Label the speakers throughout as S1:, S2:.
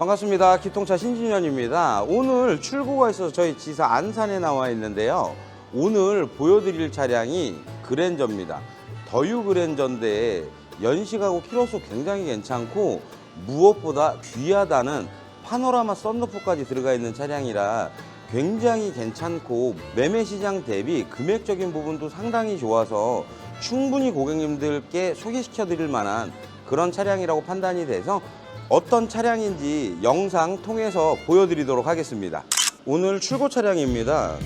S1: 반갑습니다. 기통차 신진현입니다. 오늘 출고가 있어서 저희 지사 안산에 나와 있는데요. 오늘 보여드릴 차량이 그랜저입니다. 더유 그랜저인데 연식하고 키로수 굉장히 괜찮고 무엇보다 귀하다는 파노라마 썬루프까지 들어가 있는 차량이라 굉장히 괜찮고 매매 시장 대비 금액적인 부분도 상당히 좋아서 충분히 고객님들께 소개시켜 드릴 만한 그런 차량이라고 판단이 돼서 어떤 차량인지 영상 통해서 보여드리도록 하겠습니다. 오늘 출고 차량입니다.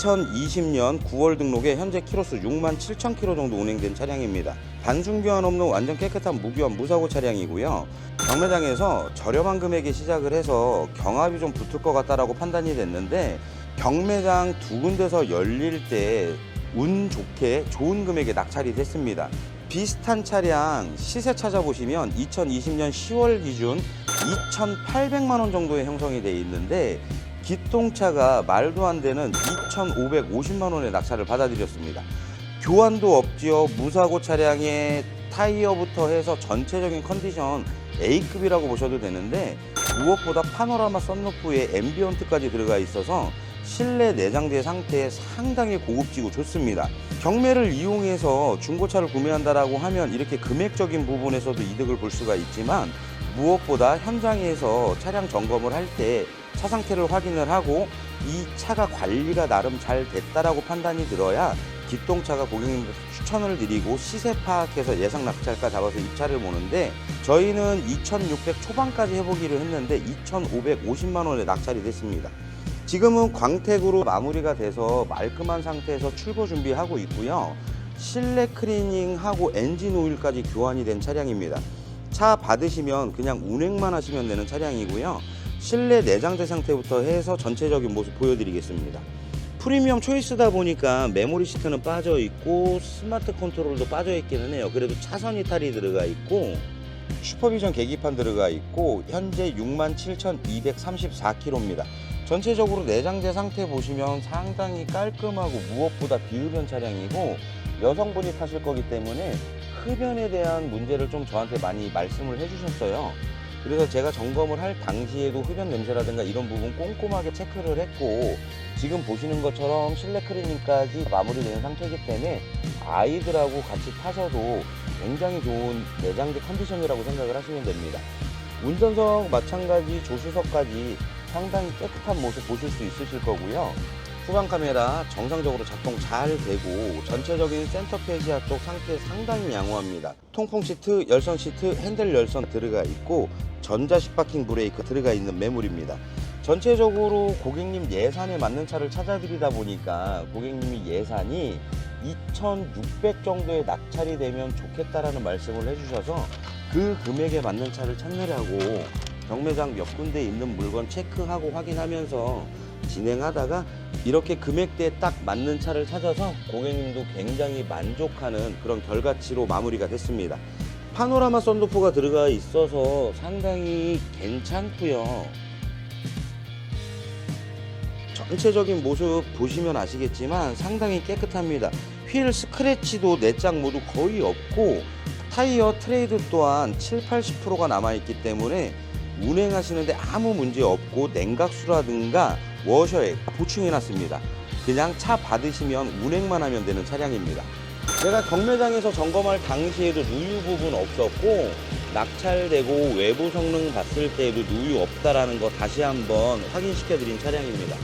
S1: 2020년 9월 등록에 현재 키로수 6만 7천 킬로 정도 운행된 차량입니다. 단순 교환 없는 완전 깨끗한 무교환 무사고 차량이고요. 경매장에서 저렴한 금액에 시작을 해서 경합이 좀 붙을 것 같다라고 판단이 됐는데 경매장 두 군데서 열릴 때 운 좋게 좋은 금액에 낙찰이 됐습니다. 비슷한 차량 시세 찾아보시면 2020년 10월 기준 2,800만 원 정도의 형성이 돼 있는데 기통차가 말도 안 되는 2,550만 원의 낙찰을 받아들였습니다. 교환도 없지요. 무사고 차량의 타이어부터 해서 전체적인 컨디션 A급이라고 보셔도 되는데 무엇보다 파노라마 썬루프에 앰비언트까지 들어가 있어서 실내 내장재 상태에 상당히 고급지고 좋습니다. 경매를 이용해서 중고차를 구매한다라고 하면 이렇게 금액적인 부분에서도 이득을 볼 수가 있지만 무엇보다 현장에서 차량 점검을 할 때 차 상태를 확인을 하고 이 차가 관리가 나름 잘 됐다라고 판단이 들어야 기통차가 고객님들 추천을 드리고 시세 파악해서 예상 낙찰가 잡아서 입차를 보는데 저희는 2,600 초반까지 해보기로 했는데 2,550만 원에 낙찰이 됐습니다. 지금은 광택으로 마무리가 돼서 말끔한 상태에서 출고 준비하고 있고요. 실내 클리닝하고 엔진 오일까지 교환이 된 차량입니다. 차 받으시면 그냥 운행만 하시면 되는 차량이고요. 실내 내장재 상태부터 해서 전체적인 모습 보여드리겠습니다. 프리미엄 초이스다 보니까 메모리 시트는 빠져 있고 스마트 컨트롤도 빠져 있기는 해요. 그래도 차선 이탈이 들어가 있고 슈퍼비전 계기판 들어가 있고 현재 67,234km입니다. 전체적으로 내장재 상태 보시면 상당히 깔끔하고 무엇보다 비흡연 차량이고 여성분이 타실 거기 때문에 흡연에 대한 문제를 좀 저한테 많이 말씀을 해주셨어요. 그래서 제가 점검을 할 당시에도 흡연 냄새라든가 이런 부분 꼼꼼하게 체크를 했고 지금 보시는 것처럼 실내 클리닝까지 마무리된 상태이기 때문에 아이들하고 같이 타셔도 굉장히 좋은 내장재 컨디션이라고 생각을 하시면 됩니다. 운전석 마찬가지 조수석까지 상당히 깨끗한 모습 보실 수 있으실 거고요. 후방 카메라 정상적으로 작동 잘 되고 전체적인 센터 페시아 쪽 상태 상당히 양호합니다. 통풍 시트, 열선 시트, 핸들 열선 들어가 있고 전자식 파킹 브레이크 들어가 있는 매물입니다. 전체적으로 고객님 예산에 맞는 차를 찾아드리다 보니까 고객님이 예산이 2,600 정도의 낙찰이 되면 좋겠다라는 말씀을 해주셔서 그 금액에 맞는 차를 찾느라고 경매장 몇 군데 있는 물건 체크하고 확인하면서 진행하다가 이렇게 금액대에 딱 맞는 차를 찾아서 고객님도 굉장히 만족하는 그런 결과치로 마무리가 됐습니다. 파노라마 썬루프가 들어가 있어서 상당히 괜찮고요. 전체적인 모습 보시면 아시겠지만 상당히 깨끗합니다. 휠 스크래치도 내장 모두 거의 없고 타이어 트레이드 또한 7, 80%가 남아있기 때문에 운행하시는데 아무 문제 없고 냉각수라든가 워셔액 보충해 놨습니다. 그냥 차 받으시면 운행만 하면 되는 차량입니다. 제가 경매장에서 점검할 당시에도 누유 부분 없었고 낙찰되고 외부 성능 봤을 때에도 누유 없다라는 거 다시 한번 확인시켜 드린 차량입니다.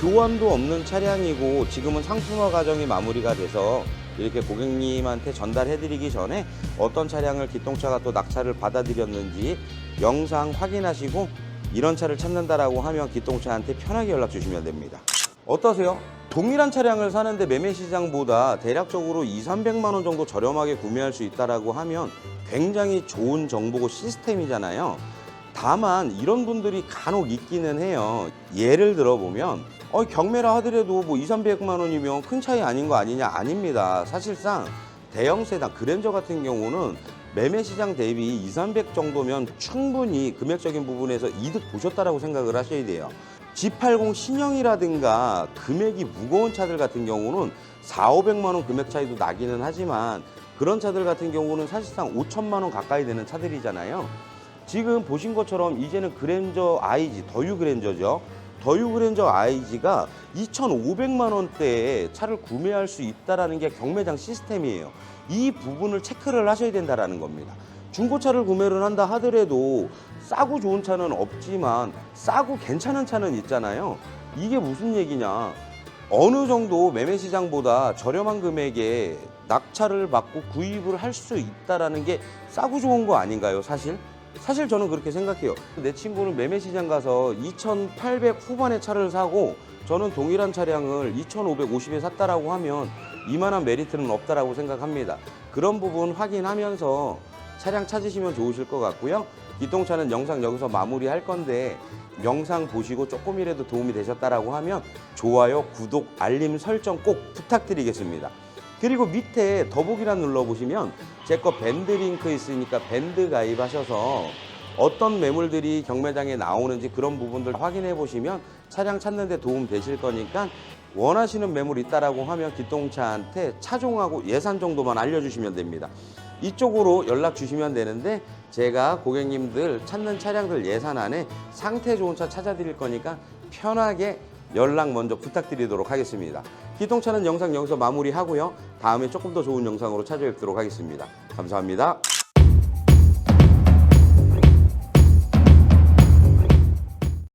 S1: 교환도 없는 차량이고 지금은 상품화 과정이 마무리가 돼서 이렇게 고객님한테 전달해 드리기 전에 어떤 차량을 기통차가 또 낙찰을 받아들였는지 영상 확인하시고 이런 차를 찾는다라고 하면 기통차한테 편하게 연락 주시면 됩니다. 어떠세요? 동일한 차량을 사는데 매매 시장보다 대략적으로 2, 300만 원 정도 저렴하게 구매할 수 있다라고 하면 굉장히 좋은 정보고 시스템이잖아요. 다만 이런 분들이 간혹 있기는 해요. 예를 들어 보면 어, 경매라 하더라도 뭐 2, 300만 원이면 큰 차이 아닌 거 아니냐? 아닙니다. 사실상 대형 세단 그랜저 같은 경우는 매매 시장 대비 2, 300 정도면 충분히 금액적인 부분에서 이득 보셨다라고 생각을 하셔야 돼요. G80 신형이라든가 금액이 무거운 차들 같은 경우는 4, 500만 원 금액 차이도 나기는 하지만 그런 차들 같은 경우는 사실상 5천만 원 가까이 되는 차들이잖아요. 지금 보신 것처럼 이제는 그랜저 IG, 더유 그랜저죠. 더유 그랜저 IG가 2,500만 원대에 차를 구매할 수 있다라는 게 경매장 시스템이에요. 이 부분을 체크를 하셔야 된다라는 겁니다. 중고차를 구매를 한다 하더라도 싸고 좋은 차는 없지만 싸고 괜찮은 차는 있잖아요. 이게 무슨 얘기냐? 어느 정도 매매 시장보다 저렴한 금액에 낙찰을 받고 구입을 할 수 있다라는 게 싸고 좋은 거 아닌가요, 사실? 사실 저는 그렇게 생각해요. 내 친구는 매매 시장 가서 2,800 후반의 차를 사고 저는 동일한 차량을 2,550에 샀다라고 하면 이만한 메리트는 없다라고 생각합니다. 그런 부분 확인하면서 차량 찾으시면 좋으실 것 같고요. 기동차는 영상 여기서 마무리할 건데 영상 보시고 조금이라도 도움이 되셨다라고 하면 좋아요, 구독, 알림 설정 꼭 부탁드리겠습니다. 그리고 밑에 더보기란 눌러보시면 제 거 밴드 링크 있으니까 밴드 가입하셔서 어떤 매물들이 경매장에 나오는지 그런 부분들 확인해 보시면 차량 찾는 데 도움 되실 거니까 원하시는 매물 있다라고 하면 기동차한테 차종하고 예산 정도만 알려주시면 됩니다. 이쪽으로 연락 주시면 되는데 제가 고객님들 찾는 차량들 예산 안에 상태 좋은 차 찾아드릴 거니까 편하게 연락 먼저 부탁드리도록 하겠습니다. 기동차는 영상 여기서 마무리하고요. 다음에 조금 더 좋은 영상으로 찾아뵙도록 하겠습니다. 감사합니다.